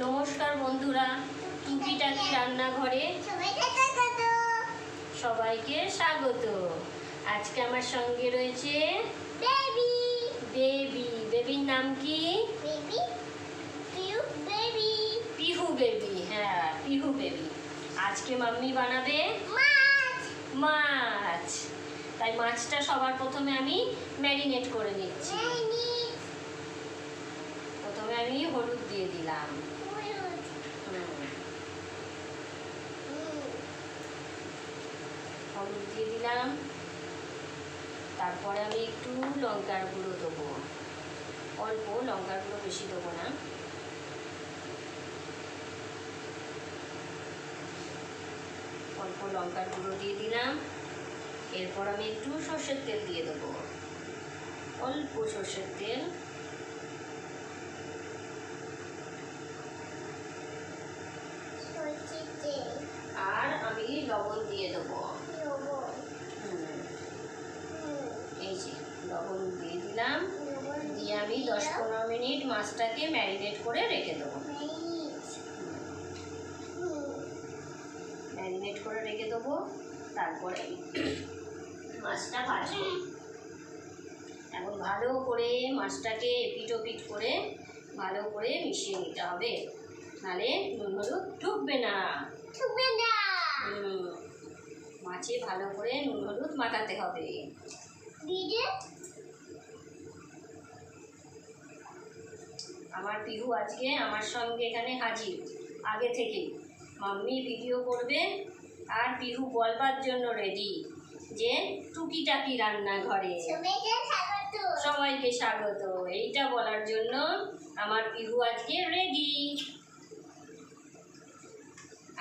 নমস্কার বন্ধুরা টুকিটাকি রান্নাঘরে সবাইকে স্বাগত। আজকে আমার সঙ্গে রয়েছে বেবি বেবি বেবির নাম কি? বেবি পিহু বেবি হ্যাঁ পিহু বেবি আজকে মাম্মি বানাবে মাছ। মাছ। তাই মাছটা সবার প্রথমে আমি ম্যারিনেট করে নিচ্ছি। প্রথমে আমি হলুদ দিয়ে দিলাম হলুদ হুম, হলুদ দিয়ে দিলাম তারপরে আমি একটু লঙ্কার গুঁড়ো দেবো। অল্প লঙ্কার গুঁড়ো বেশি দেবো না। অল্প লঙ্কার গুঁড়ো দিয়ে দিলাম। এরপর আমি একটু সর্ষের তেল দিয়ে দেবো। অল্প সর্ষের তেল সরষে তেল আর আমি লবণ দিয়ে দেবো লবণ হুম, হুম, এই যে লবণ দিয়ে দিলাম লবণ দিয়ে আমি দশ পনেরো মিনিট মাছটাকে ম্যারিনেট করে রেখে দেবো। ম্যারিনেট করে রেখে দেবো তারপরে মাছটা ভাজবো। এখন ভালো করে মাছটাকে এপিট ওপিট করে ভালো করে মিশিয়ে নিতে হবে নাহলে নুন হলুদ ঢুকবে না। না। মাছে ভালো করে নুন হলুদ মাখাতে হবে। আমার পিহু আজকে আমার সঙ্গে এখানে হাজির আগে থেকে মাম্মি ভিডিও করবে আর পিহু বলবার জন্য রেডি যে টুকিটাকি রান্নাঘরে। সবাইকে স্বাগত। সবাইকে স্বাগত। এইটা বলার জন্য আমার পিহু আজকে রেডি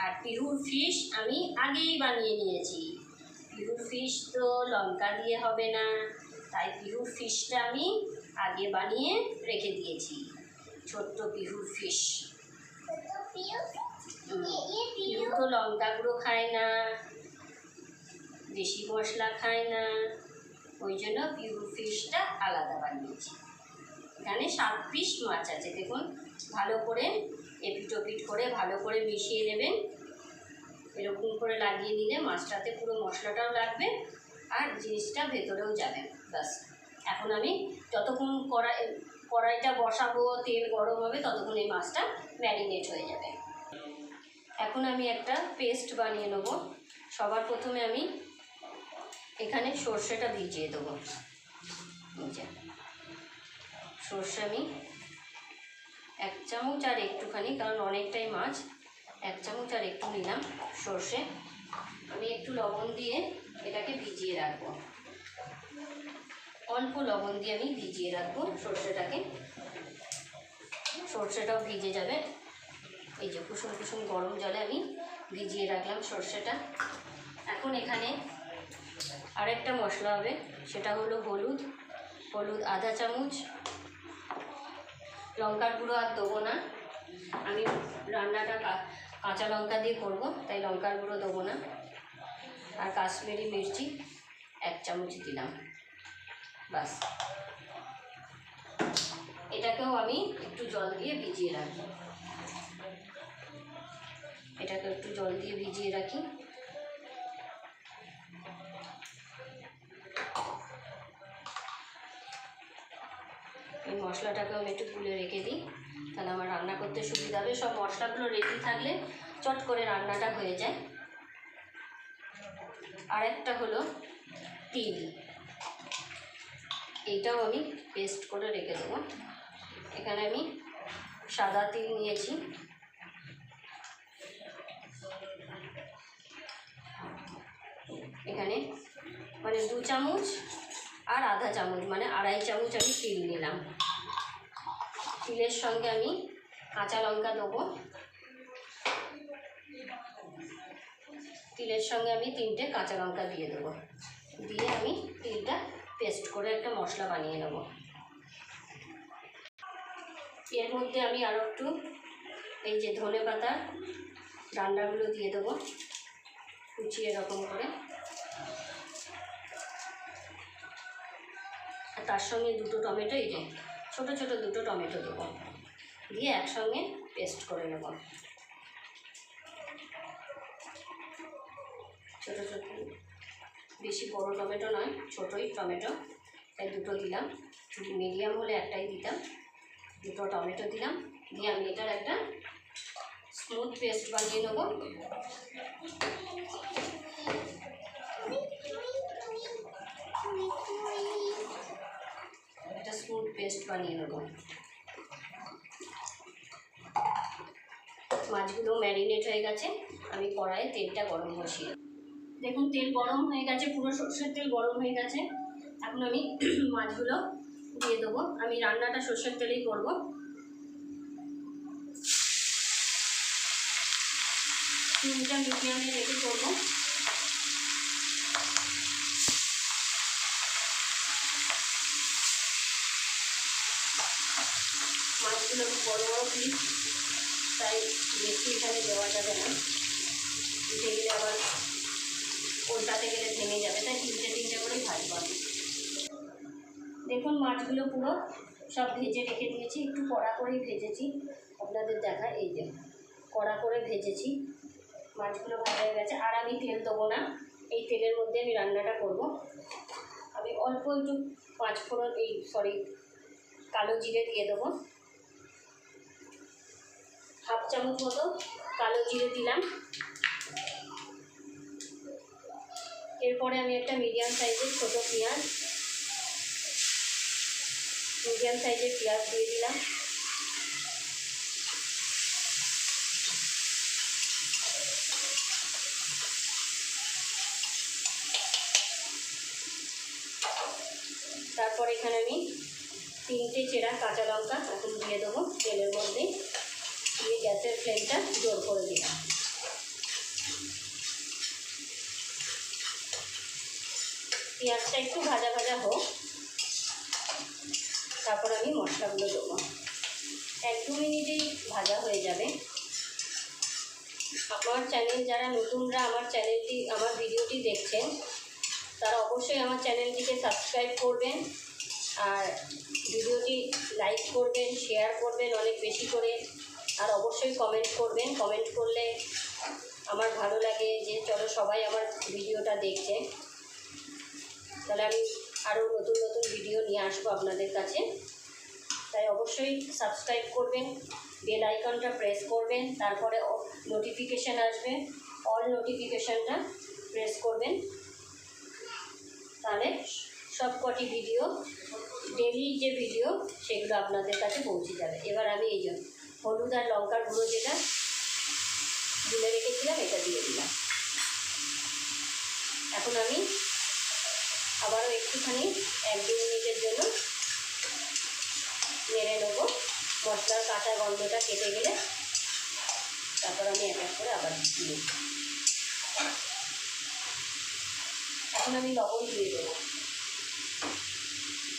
আর পিহুর ফিশ আমি আগেই বানিয়ে নিয়েছি। পিহুর ফিশ তো লঙ্কা দিয়ে হবে না তাই পিহুর ফিশটা আমি আগে বানিয়ে রেখে দিয়েছি। ছোট্ট পিহুর ফিশ এ পিহু তো লঙ্কা গুঁড়ো খায় না বেশি মশলা খায় না ওই জন্য পিহুর ফিশটা আলাদা বানিয়েছি। এখানে সাত পিস মাছ আছে দেখুন ভালো করে এপিট ওপিট করে ভালো করে মিশিয়ে নেবেন। এরকম করে লাগিয়ে নিলে মাছটাতে পুরো মশলাটাও লাগবে আর জিনিসটা ভেতরেও যাবে ব্যাস। এখন আমি যতক্ষণ কড়াই কড়াইটা বসাবো, তেল গরম হবে, ততক্ষণ এই মাছটা ম্যারিনেট হয়ে যাবে। এখন আমি একটা পেস্ট বানিয়ে নেব। সবার প্রথমে আমি এখানে সর্ষেটা ভিজিয়ে দেবো। সর্ষে আমি এক চামচ আর একটুখানি, কারণ অনেকটাই মাছ, এক চামচ আর একটু নিলাম সর্ষে। আমি একটু লবণ দিয়ে এটাকে ভিজিয়ে রাখব। অল্প লবণ দিয়ে আমি ভিজিয়ে রাখব সর্ষেটাকে। সর্ষেটাও ভিজে যাবে। এই যে কুসুম কুসুম গরম জলে আমি ভিজিয়ে রাখলাম সর্ষেটা। এখন এখানে আরেকটা মশলা হবে, সেটা হলো হলুদ হলুদ আধা চামচ, লঙ্কার গুঁড়ো আর দেবো না। আমি রান্নাটা কাঁচা লঙ্কা দিয়ে করব, তাই লঙ্কার গুঁড়ো দেবো না। আর কাশ্মীরি মির্চি এক চামচ দিলাম। বাস এটাকেও আমি একটু জল দিয়ে ভিজিয়ে রাখব এটাকে একটু জল দিয়ে ভিজিয়ে রাখি। এই মশলাটাকে আমি একটু তুলে রেখে দিই। তাহলে আমার রান্না করতে সুবিধা হবে। সব মশলাগুলো রেডি থাকলে চট করে রান্নাটা হয়ে যায়। আর একটা হলো তিল। এইটাও আমি পেস্ট করে রেখে দেবো। এখানে আমি সাদা তিল নিয়েছি। এখানে মানে দু চামচ আর আধা চামচ মানে আড়াই চামচ আমি তিল নিলাম। তিলের সঙ্গে আমি কাঁচা লঙ্কা দেবো। তিলের সঙ্গে আমি তিনটে কাঁচা লঙ্কা দিয়ে দেবো। দিয়ে আমি তিলটা পেস্ট করে একটা মশলা বানিয়ে নেব। এর মধ্যে আমি আরও একটু এই যে ধনে পাতা ডান্ডাগুলো দিয়ে দেবো, কুচিয়ে এরকম করে। আর তার সঙ্গে দুটো টমেটো, এই যে ছোটো ছোটো দুটো টমেটো দেবো। দিয়ে একসঙ্গে পেস্ট করে নেব। ছোটো ছোটো বেশি বড় টমেটো নয়, ছোটোই টমেটো। তাই দুটো দিলাম। মিডিয়াম হলে একটাই দিতাম। দুটো টমেটো দিলাম। দিয়ে আমি এটার একটা স্মুথ পেস্ট বানিয়ে নেব। একটা স্মুথ পেস্ট বানিয়ে নেব। মাছগুলো ম্যারিনেট হয়ে গেছে। আমি কড়াইয়ে তেলটা গরম বসিয়ে দেখুন, তেল গরম হয়ে গেছে, পুরো সর্ষের তেল গরম হয়ে গেছে। এখন আমি মাছগুলো দিয়ে দেবো। আমি রান্নাটা সর্ষের তেলেই করব। তিনটা মিডিয়ামে রেখে করব। মাছগুলো বড় বড় পিস তাই বেশি এখানে দেওয়া যাবে না। উঠে গেলে আবার উল্টাতে গেলে ভেঙে যাবে, তাই তিনটে তিনটে করেই ভাজবো আমি। দেখুন মাছগুলো পুরো সব ভেজে রেখে দিয়েছি, একটু কড়া করেই ভেজেছি। আপনাদের দেখা এই যে কড়া করে ভেজেছি। মাছগুলো ভাজা হয়ে গেছে। আর আমি তেল দেবো না, এই তেলের মধ্যে আমি রান্নাটা করব। আমি অল্প একটু পাঁচ ফোড়ন, এই সরি, কালো জিরে দিয়ে দেবো। হাফ চামচ মতো কালো জিরে দিলাম। এরপরে আমি একটা মিডিয়াম সাইজের ছোটো পেঁয়াজ মিডিয়াম সাইজের পেঁয়াজ দিয়ে দিলাম। তারপর এখানে আমি তিনটে চেরা কাঁচা লঙ্কা এখন দিয়ে দেবো তেলের মধ্যে। দিয়ে গ্যাসের ফ্লেমটা জোর করে দিলাম। পেঁয়াজটা একটু ভাজা ভাজা হোক, তারপর আমি মশলাগুলো দেবো। এক দু মিনিটেই ভাজা হয়ে যাবে। আমার চ্যানেল যারা নতুনরা আমার চ্যানেলটি, আমার ভিডিওটি দেখছেন, তারা অবশ্যই আমার চ্যানেলটিকে সাবস্ক্রাইব করবেন আর ভিডিওটি লাইক করবেন, শেয়ার করবেন অনেক বেশি করে। আর অবশ্যই কমেন্ট করবেন। কমেন্ট করলে আমার ভালো লাগে যে, চলো সবাই আমার ভিডিওটা দেখছে। তাহলে আমি আরও নতুন নতুন ভিডিও নিয়ে আসব আপনাদের কাছে। তাই অবশ্যই সাবস্ক্রাইব করবেন বেল আইকনটা প্রেস করবেন, তারপরে নোটিফিকেশান আসবে অল নোটিফিকেশানটা প্রেস করবেন। তাহলে সব কটি ভিডিও ডেলি যে ভিডিও সেগুলো আপনাদের কাছে পৌঁছে যাবে। এবার আমি এই জন্য হলুদ আর লঙ্কার গুঁড়ো যেটা তুলে রেখেছিলাম, এটা দিয়ে দিলাম এখন আমি আবারও একটুখানি এক দু মিনিটের জন্য নেড়ে নেব। মশলার কাঁচা গন্ধটা কেটে গেলে তারপর আমি এক এক করে আবার দিয়ে। এখন আমি লবণ দিয়ে দেবো।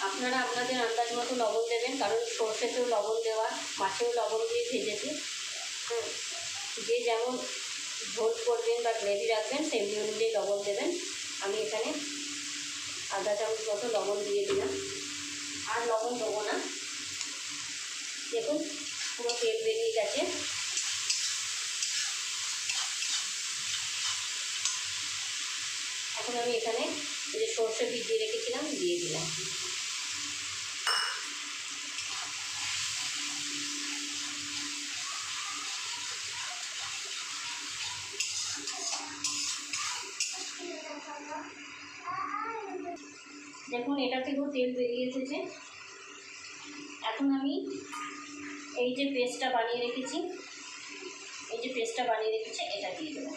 আপনারা আপনাদের আন্দাজ মতো লবণ দেবেন, কারণ সর্ষেতেও লবণ দেওয়া, মাছেও লবণ দিয়ে ভেজেছি। যে যেমন ঝোল করবেন বা গ্রেভি রাখবেন, সেমনি অনুযায়ী লবণ দেবেন। আমি এখানে আধা চামচ মতো লবণ দিয়ে দিলাম। আর লবণ দেবো না। দেখুন, পুরো তেল বেরিয়ে গেছে। এখন আমি এখানে যে সর্ষে ভিজিয়ে রেখেছিলাম, দিয়ে দিলাম। দেখুন, এটা থেকেও তেল বেরিয়ে এসেছে। এখন আমি এই যে পেস্টটা বানিয়ে রেখেছি, এই যে পেস্টটা বানিয়ে রেখেছি, এটা দিয়ে দেবো।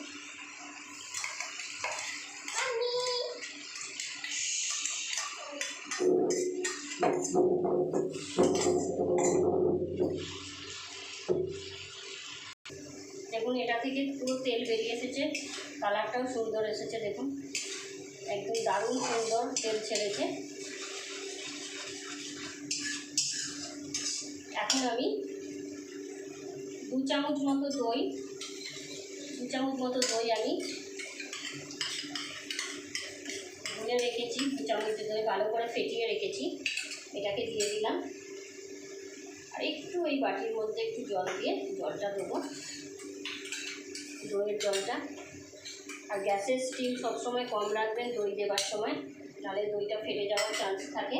দেখুন, এটা থেকে পুরো তেল বেরিয়ে এসেছে, কালারটাও সুন্দর এসেছে, দেখুন। একদম দারুণ সুন্দর তেল ছেড়েছে। এখন আমি দু চামচ মতো দই, দু চামচ মতো দই আমি গুলে রেখেছি, দু চামচ দই ভালো করে ফেটিয়ে রেখেছি, এটাকে দিয়ে দিলাম। আর একটু ওই বাটির মধ্যে একটু জল দিয়ে জলটা দেবো, দইয়ের জলটা। আর গ্যাসের স্টিম সবসময় কম রাখবেন, দই দেবার সময়, নাহলে দইটা ফেটে যাওয়ার চান্স থাকে।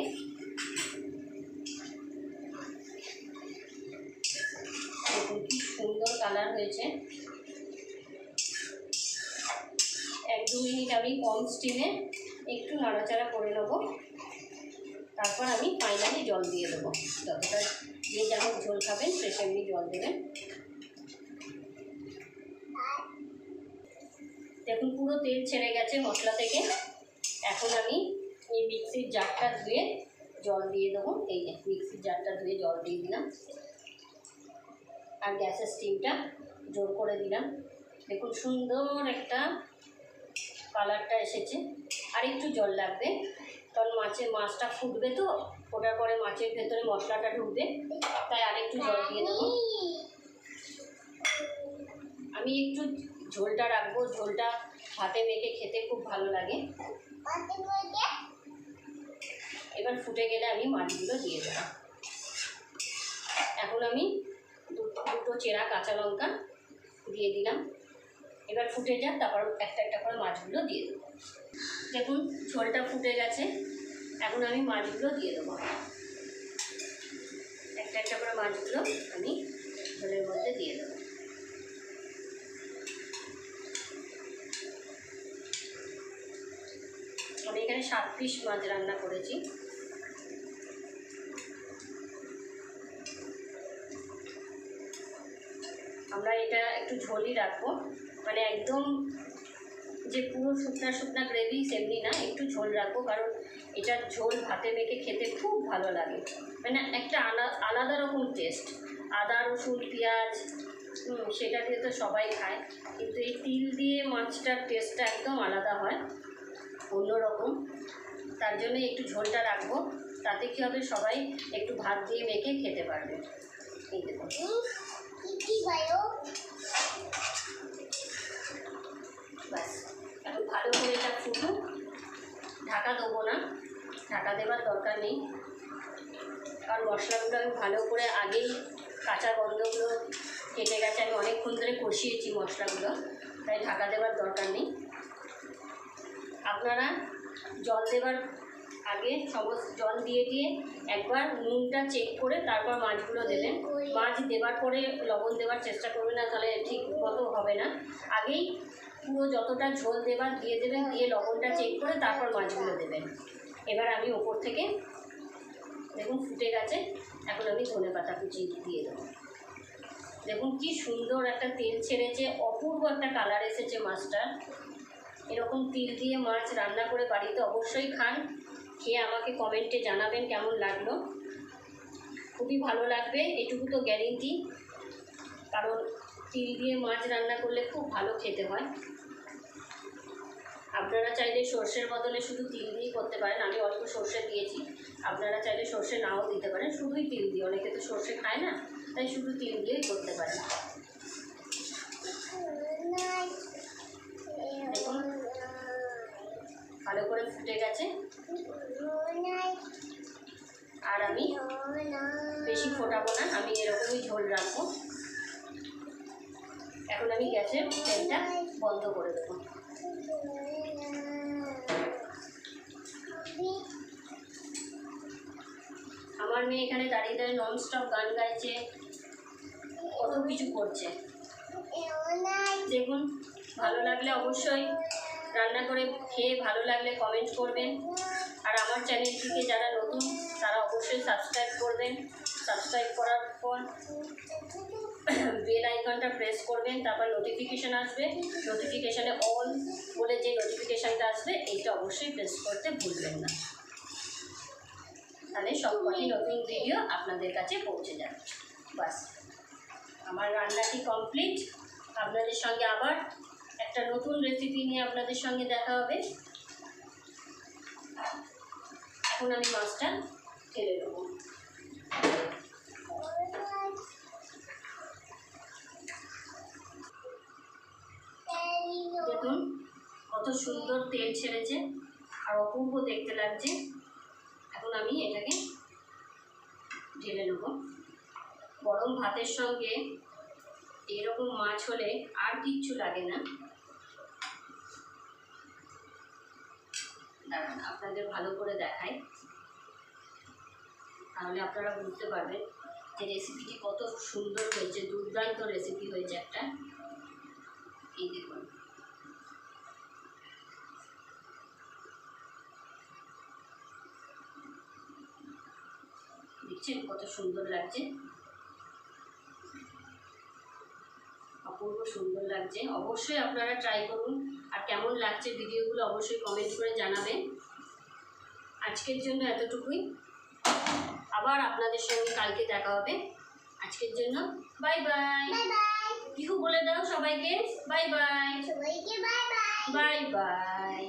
সুন্দর কালার হয়েছে। এক দু মিনিট আমি কম স্টিমে একটু নাড়াচাড়া করে নেব। তারপর আমি ফাইনালি জল দিয়ে দেবো। যতটা যে যেমন ঝোল খাবেন সে সেমনি জল দেবেন। দেখুন পুরো তেল ছেড়ে গেছে মশলা থেকে। এখন আমি এই মিক্সির জারটা ধুয়ে জল দিয়ে দেবো। এই মিক্সির জারটা ধুয়ে জল দিয়ে দিলাম। আর গ্যাসের স্টিমটা জোর করে দিলাম। দেখুন সুন্দর একটা কালারটা এসেছে। আর একটু জল লাগবে। কারণ মাছের মাছটা ফুটবে তো ওটার পরে মাছের ভেতরে মশলাটা ঢুকবে। তাই আরেকটু জল দিয়ে দেবো। আমি একটু ঝোলটা রাখব। ঝোলটা হাতে মেখে খেতে খুব ভালো লাগে। এবার ফুটে গেলে আমি মাছগুলো দিয়ে দেবো। এখন আমি দুটো চেরা কাঁচা লঙ্কা দিয়ে দিলাম। এবার ফুটে যাক, তারপর একটা একটা করে মাছগুলো দিয়ে দেবো। দেখুন, ঝোলটা ফুটে গেছে। এখন আমি মাছগুলো দিয়ে দেবো। একটা একটা করে মাছগুলো আমি ঝোলের মধ্যে দিয়ে দেবো আমি এখানে সাত পিস মাছ রান্না করেছি। আমরা এটা একটু ঝোলই রাখব। মানে একদম যে পুরো শুকনা শুকনা গ্রেভি সেমনি না, একটু ঝোল রাখব কারণ এটার ঝোল ভাতে মেখে খেতে খুব ভালো লাগে। মানে একটা আলা- আলাদা রকম টেস্ট আদা, রসুন, পেঁয়াজ সেটা দিয়ে তো সবাই খায়। কিন্তু এই তিল দিয়ে মাছটার টেস্টটা একদম আলাদা হয়। অন্যরকম তার জন্য একটু ঝোলটা রাখব। তাতে কী হবে? সবাই একটু ভাত দিয়ে মেখে খেতে পারবে। ব্যাস। এখন ভালো করে এটা ফুটুক। ঢাকা দেবো না। ঢাকা দেবার দরকার নেই। কারণ মশলাগুলো আমি ভালো করে আগেই কাঁচা গন্ধগুলো কেটে গেছে। আমি অনেকক্ষণ ধরে কষিয়েছি মশলাগুলো তাই ঢাকা দেবার দরকার নেই। আপনারা জল দেবার আগে সমস্ত জল দিয়ে দিয়ে একবার নুনটা চেক করে তারপর মাছগুলো দেবেন। মাছ দেবার পরে লবণ দেওয়ার চেষ্টা করবেন না, তাহলে ঠিক মতো হবে না। আগেই পুরো যতটা ঝোল দেবার দিয়ে দেবেন, দিয়ে লবণটা চেক করে তারপর মাছগুলো দেবেন। এবার আমি ওপর থেকে, দেখুন ফুটে গেছে, এখন আমি ধনে পাতা কুচি দিয়ে দেবো। দেখুন কি সুন্দর একটা তেল ছেড়েছে, অপূর্ব একটা কালার এসেছে মাছটার। এরকম তিল দিয়ে মাছ রান্না করে বাড়িতে অবশ্যই খান। খেয়ে আমাকে কমেন্টে জানাবেন কেমন লাগল। খুবই ভালো লাগবে, এটুকু তো গ্যারেন্টি কারণ তিল দিয়ে মাছ রান্না করলে খুব ভালো খেতে হয়। আপনারা চাইলে সর্ষের বদলে শুধু তিল দিয়েই করতে পারেন, আমি অল্প সর্ষে দিয়েছি। আপনারা চাইলে সর্ষে নাও দিতে পারেন, শুধুই তিল দিয়ে, অনেকে তো সর্ষে খায় না, তাই শুধু তিল দিয়েই করতে পারেন নাই দেখুন ভালো করে ফুটে গেছে। আর আমি বেশি ফোটাবো না, আমি এরকমই ঝোল রাখব। এখন আমি গ্যাসের ফ্লেমটা বন্ধ করে দেবো। আমার মেয়ে এখানে দাঁড়িয়ে দাঁড়িয়ে নন স্টপ গান গাইছে, কত কিছু করছে। দেখুন, ভালো লাগলে অবশ্যই রান্না করে খেয়ে ভালো লাগলে কমেন্ট করবেন। আর আমার চ্যানেলটিকে যারা নতুন, তারা অবশ্যই সাবস্ক্রাইব করবেন। সাবস্ক্রাইব করার পর বেল আইকনটা প্রেস করবেন, তারপর নোটিফিকেশান আসবে। নোটিফিকেশানে অল বলে যে নোটিফিকেশানটা আসবে, এইটা অবশ্যই প্রেস করতে ভুলবেন না। তাহলে সবকটি নতুন ভিডিও আপনাদের কাছে পৌঁছে যাবে বাস। আমার রান্নাটি কমপ্লিট আপনাদের সঙ্গে আবার একটা নতুন রেসিপি নিয়ে আপনাদের সঙ্গে দেখা হবে। এখন আমি মাছটা ঢেলে দেবো। দেখুন, কত সুন্দর তেল ছেড়েছে আর অপূর্ব দেখতে লাগছে। এখন আমি এটাকে ঢেলে নেব। গরম ভাতের সঙ্গে এরকম মাছ হলে আর কিচ্ছু লাগে না। দাঁড়ান আপনাদের ভালো করে দেখাই। তাহলে আপনারা বুঝতে পারবেন যে রেসিপিটি কত সুন্দর হয়েছে, দুর্দান্ত রেসিপি হয়েছে একটা। এই দেখুন। দেখছেন কত সুন্দর লাগছে? অপূর্ব সুন্দর লাগছে। অবশ্যই আপনারা ট্রাই করুন। আর কেমন লাগছে ভিডিওগুলো অবশ্যই কমেন্ট করে জানাবেন আজকের জন্য এতটুকুই। আবার আপনাদের সঙ্গে কালকে দেখা হবে। আজকের জন্য বাই বাই বাই বলে দাও সবাইকে? বাই বাই সবাইকে বাই বাই বাই বাই